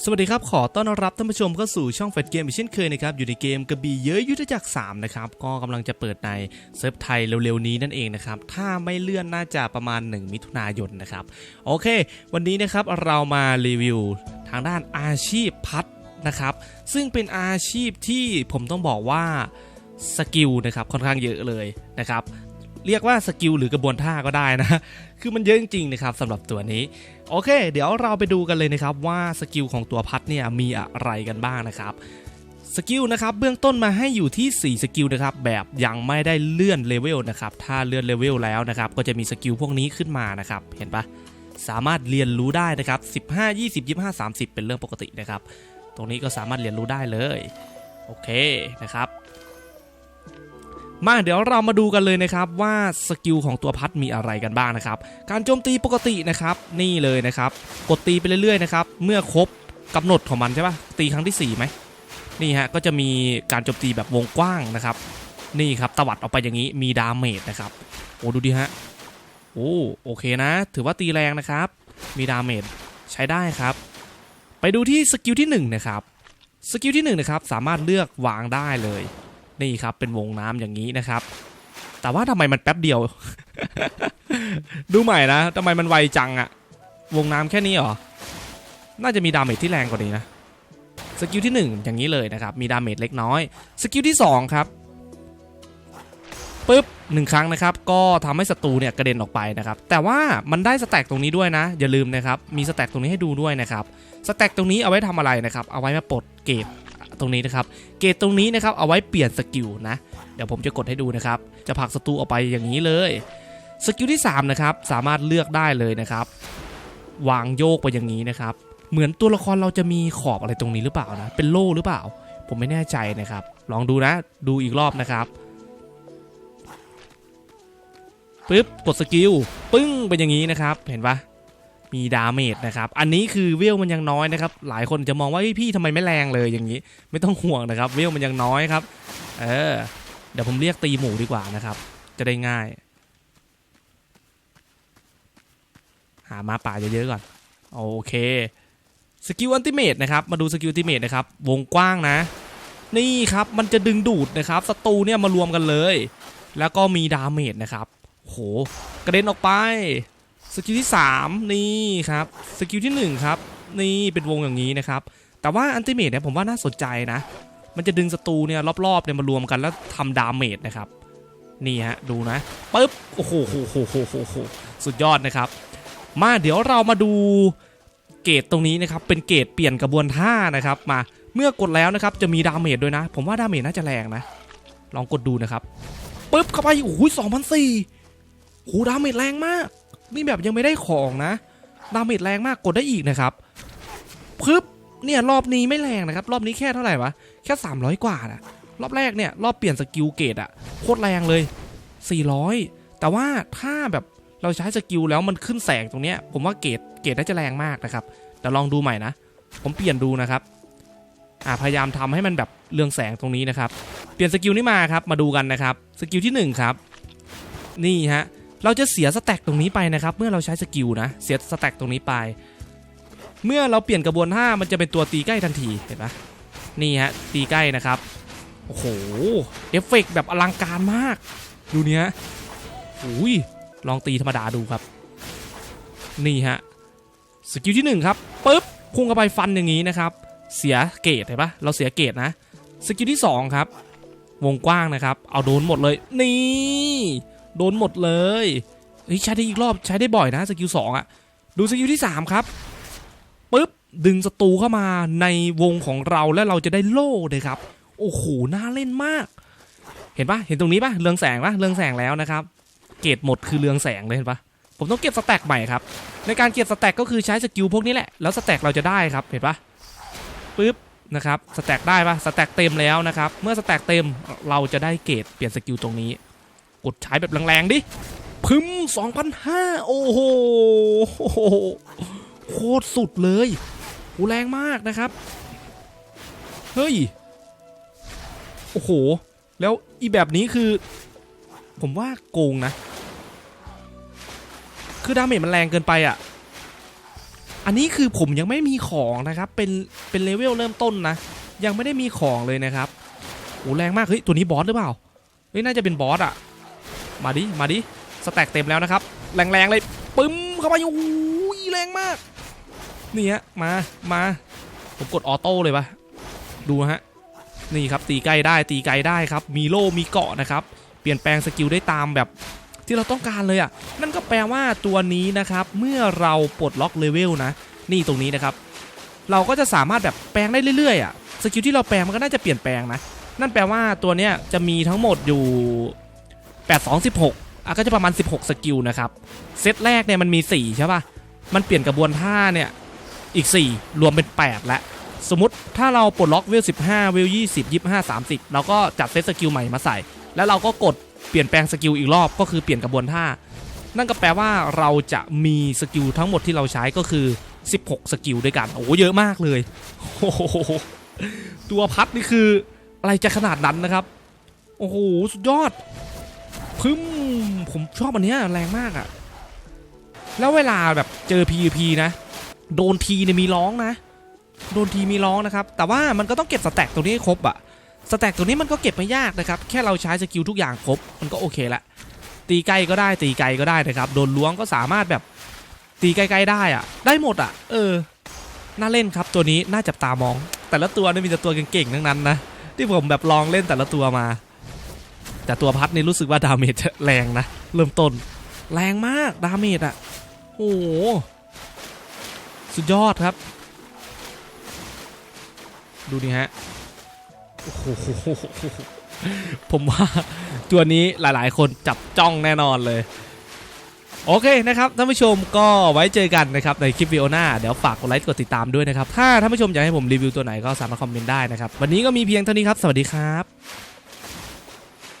สวัสดีครับ ขอต้อนรับท่านผู้ชมเข้าสู่ช่องเฟดเกมอีกเช่นเคยนะครับ อยู่ในเกมกระบี่เยอะยุทธจักร3นะครับ ก็กำลังจะเปิดในเซิร์ฟไทยเร็วๆนี้นั่นเองนะครับ ถ้าไม่เลื่อนน่าจะประมาณ 1 มิถุนายนนะครับ โอเค วันนี้นะครับเรามารีวิวทางด้านอาชีพพัดนะครับ ซึ่งเป็นอาชีพที่ผมต้องบอกว่าสกิลนะครับค่อนข้างเยอะเลยนะครับ เรียกว่าสกิลหรือกระบวนท่าก็ได้นะ คือมันเยอะจริงๆนะครับสำหรับตัวนี้ โอเค เดี๋ยวเราไปดูกันเลยนะครับว่าสกิลของตัวพัดเนี่ยมีอะไรกันบ้างนะครับสกิลนะครับเบื้องต้นมาให้อยู่ที่ 4 สกิลนะครับแบบยังไม่ได้เลื่อนเลเวลนะครับถ้าเลื่อนเลเวลแล้วนะครับก็จะมีสกิลพวกนี้ขึ้นมานะครับเห็นปะสามารถเรียนรู้ได้นะครับ15 20 25 30 เป็นเรื่องปกตินะครับตรงนี้ก็สามารถเรียนรู้ได้เลยโอเคนะครับ มาเดี๋ยวเรามาดูกันเลยนะครับว่าสกิลของตัวพัดมีอะไรกันบ้างนะครับ การโจมตีปกตินะครับนี่เลยนะครับ กดตีไปเรื่อยๆนะครับเมื่อครบกำหนดของมันใช่ปะตีครั้งที่4ี่ไหมนี่ฮะก็จะมีการโจมตีแบบวงกว้างนะครับ นี่ครับตวัดออกไปอย่างนี้มีดาเมจนะครับโอ้ดูดิฮะโอ้โอเคนะ ถือว่าตีแรงนะครับ มีดาเมจใช้ได้ครับ ไปดูที่สกิลที่หนึ่งนะครับสกิลที่หนึ่งนะครับสามารถเลือกวางได้เลย นี่ครับเป็นวงน้ำอย่างนี้นะครับ แต่ว่าทำไมมันแป๊บเดียว ดูใหม่นะทำไมมันไวจังอะวงน้ำแค่นี้หรอ น่าจะมีดาเมจที่แรงกว่านี้นะสกิลที่ 1 อย่างนี้เลยนะครับ มีดาเมจเล็กน้อย สกิลที่ 2 ครับปึ๊บหนึ่งครั้งนะครับ ก็ทำให้ศัตรูเนี่ยกระเด็นออกไปนะครับ แต่ว่ามันได้สแต็กตรงนี้ด้วยนะ อย่าลืมนะครับ มีสแต็กตรงนี้ให้ดูด้วยนะครับ สแต็กตรงนี้เอาไว้ทำอะไรนะครับ เอาไว้มาปลดเกรด ตรงนี้นะครับ เกรดตรงนี้นะครับเอาไว้เปลี่ยนสกิลนะ เดี๋ยวผมจะกดให้ดูนะครับ จะผลักศัตรูออกไปอย่างนี้เลย สกิลที่3นะครับสามารถเลือกได้เลยนะครับ วางโยกไปอย่างนี้นะครับ เหมือนตัวละครเราจะมีขอบอะไรตรงนี้หรือเปล่านะ เป็นโล่หรือเปล่า ผมไม่แน่ใจนะครับ ลองดูนะ ดูอีกรอบนะครับปึ๊บกดสกิลปึ้งเป็นอย่างนี้นะครับ เห็นปะ มีดาเมจนะครับ อันนี้คือเวลมันยังน้อยนะครับ หลายคนจะมองว่าพี่ทำไมไม่แรงเลยอย่างนี้ ไม่ต้องห่วงนะครับ เวลมันยังน้อยครับ เออ เดี๋ยวผมเรียกตีหมูดีกว่านะครับ จะได้ง่าย หามาป่าเยอะๆก่อน โอเคสกิลอันติเมตนะครับ มาดูสกิลอันติเมตนะครับ วงกว้างนะ นี่ครับ มันจะดึงดูดนะครับ ศัตรูเนี่ยมารวมกันเลย แล้วก็มีดาเมจนะครับ โห กระเด็นออกไป สกิลที่ 3 นี่ครับ สกิลที่ 1 ครับ นี่เป็นวงอย่างนี้นะครับ แต่ว่าอันติเมตเนี่ยผมว่าน่าสนใจนะ มันจะดึงศัตรูเนี่ยรอบๆเนี่ยมารวมกันแล้วทำดาเมจนะครับ นี่ฮะดูนะปึ๊บโอ้โหโหโหโหโหสุดยอดนะครับ มาเดี๋ยวเรามาดูเกรดตรงนี้นะครับ เป็นเกรดเปลี่ยนกระบวนท่านะครับ มาเมื่อกดแล้วนะครับจะมีดาเมจด้วยนะ ผมว่าดาเมจน่าจะแรงนะ ลองกดดูนะครับปึ๊บเข้าไปโอ้โหสองพันสี่โอ้โหดาเมจแรงมาก นี่แบบยังไม่ได้ของนะดาเมจแรงมากกดได้อีกนะครับปึ๊บเนี่ยรอบนี้ไม่แรงนะครับ รอบนี้แค่เท่าไหร่วะแค่ 300 กว่านะรอบแรกเนี่ยรอบเปลี่ยนสกิลเกรดอะโคตรแรงเลย 400 แต่ว่าถ้าแบบเราใช้สกิลแล้วมันขึ้นแสงตรงเนี้ยผมว่าเกรดเกรดน่าจะแรงมากนะครับแต่ลองดูใหม่นะ ผมเปลี่ยนดูนะครับอ่าพยายามทำให้มันแบบเรืองแสงตรงนี้นะครับ เปลี่ยนสกิลนี้มาครับมาดูกันนะครับ สกิลที่หนึ่งครับนี่ฮะ เราจะเสียสแต็กตรงนี้ไปนะครับเมื่อเราใช้สกิลนะเสียสแต็กตรงนี้ไป เมื่อเราเปลี่ยนกระบวนท่ามันจะเป็นตัวตีใกล้ทันทีเห็นปะนี่ฮะตีใกล้นะครับโอ้โหเอฟเฟกต์แบบอลังการมาก ดูเนี้ยอุ้ยลองตีธรรมดาดูครับ นี่ฮะสกิลที่หนึ่งครับปุ๊บพุ่งเข้าไปฟันอย่างนี้นะครับ เสียเกรดเห็นปะเราเสียเกรดนะสกิลที่สองครับวงกว้างนะครับ เอาโดนหมดเลย นี่ โดนหมดเลยเฮ้ยใช้ได้อีกรอบใช้ได้บ่อยนะสกิลสองอะดูสกิลที่สามครับปุ๊บดึงศัตรูเข้ามาในวงของเราแล้วเราจะได้โล่เลยครับ โอ้โหน่าเล่นมาก เห็นปะเห็นตรงนี้ปะเรืองแสงปะเรืองแสงแล้วนะครับ เกรดหมดคือเรืองแสงเลยเห็นปะผมต้องเก็บสแต็กใหม่ครับ ในการเก็บสแต็กก็คือใช้สกิลพวกนี้แหละ แล้วสแต็กเราจะได้ครับ เห็นปะปึ๊บนะครับ สแต็กได้ปะสแต็กเต็มแล้วนะครับ เมื่อสแต็กเต็มเราจะได้เกรดเปลี่ยนสกิลตรงนี้ กดใช้แบบแรงๆดิพึม2,500โอ้โหโคตรสุดเลยโหแรงมากนะครับ เฮ้ย โอ้โห แล้วอีแบบนี้คือ ผมว่าโกงนะ คือดาเมจมันแรงเกินไปอะ อันนี้คือผมยังไม่มีของนะครับ เป็น เป็นเลเวลเริ่มต้นนะ ยังไม่ได้มีของเลยนะครับโอ้แรงมาก เฮ้ย ตัวนี้บอสหรือเปล่า เฮ้ย น่าจะเป็นบอสอะ มาดิ มาดิ สแต็กเต็มแล้วนะครับ แรงๆเลย ปึ้มเข้าไปโอ้ยแรงมาก นี่ฮะ มา มา ผมกดออโต้เลยปะดูฮะ นี่ครับ ตีไกลได้ ตีไกลได้ครับ มีโล่ มีเกาะนะครับ เปลี่ยนแปลงสกิลได้ตามแบบที่เราต้องการเลยอะ่ะ นั่นก็แปลว่าตัวนี้นะครับ เมื่อเราปลดล็อกเลเวลนะ นี่ตรงนี้นะครับ เราก็จะสามารถแบบแปลงได้เรื่อยๆอะ่ะ สกิลที่เราแปลงมันก็น่าจะเปลี่ยนแปลงนะ นั่นแปลว่าตัวเนี้ยจะมีทั้งหมดอยู่ 8 2 16อะก็จะประมาณ 16 สกิลนะครับ เซตแรกเนี่ยมันมี 4 ใช่ป่ะ มันเปลี่ยนกระบวนท่าเนี่ยอีก 4 รวมเป็น 8 แล้วสมมติถ้าเราปลดล็อกเวล 15 เวล 20 25 30 เราก็จัดเซตสกิลใหม่มาใส่ แล้วเราก็กดเปลี่ยนแปลงสกิลอีกรอบก็คือเปลี่ยนกระบวนท่า นั่นก็แปลว่าเราจะมีสกิลทั้งหมดที่เราใช้ก็คือ 16 สกิลด้วยกัน โอ้โหเยอะมากเลยโอ้โหตัวพัดนี่คืออะไรจะขนาดนั้นนะครับ โอ้โห สุดยอด พึ่มผมชอบอันเนี้ยแรงมากอะแล้วเวลาแบบเจอ PVP นะ โดนทีเนี่ยมีร้องนะ โดนทีมีร้องนะครับ แต่ว่ามันก็ต้องเก็บสแต็กตัวนี้ให้ครบอะสแต็กตัวนี้มันก็เก็บไม่ยากนะครับ แค่เราใช้สกิลทุกอย่างครบ มันก็โอเคละ ตีไกลก็ได้ ตีไกลก็ได้นะครับ โดนล้วงก็สามารถแบบตีไกลๆได้อะได้หมดอะเออ น่าเล่นครับตัวนี้น่าจับตามอง แต่ละตัวนี่มีแต่ตัวเก่งๆทั้งนั้นนะ ที่ผมแบบลองเล่นแต่ละตัวมา แต่ตัวพัดนี่รู้สึกว่าดาเมจแรงนะ เริ่มต้น แรงมากดาเมจอะโอ้โหสุดยอดครับ ดูนี่ฮะโอ้โหผมว่าตัวนี้หลายๆ คนจับจ้องแน่นอนเลย โอเคนะครับท่านผู้ชมก็ไว้เจอกันนะครับในคลิปวิดีโอหน้า เดี๋ยวฝากกดไลค์กดติดตามด้วยนะครับ ถ้าท่านผู้ชมอยากให้ผมรีวิวตัวไหนก็สามารถคอมเมนต์ได้นะครับ วันนี้ก็มีเพียงเท่านี้ครับ สวัสดีครับ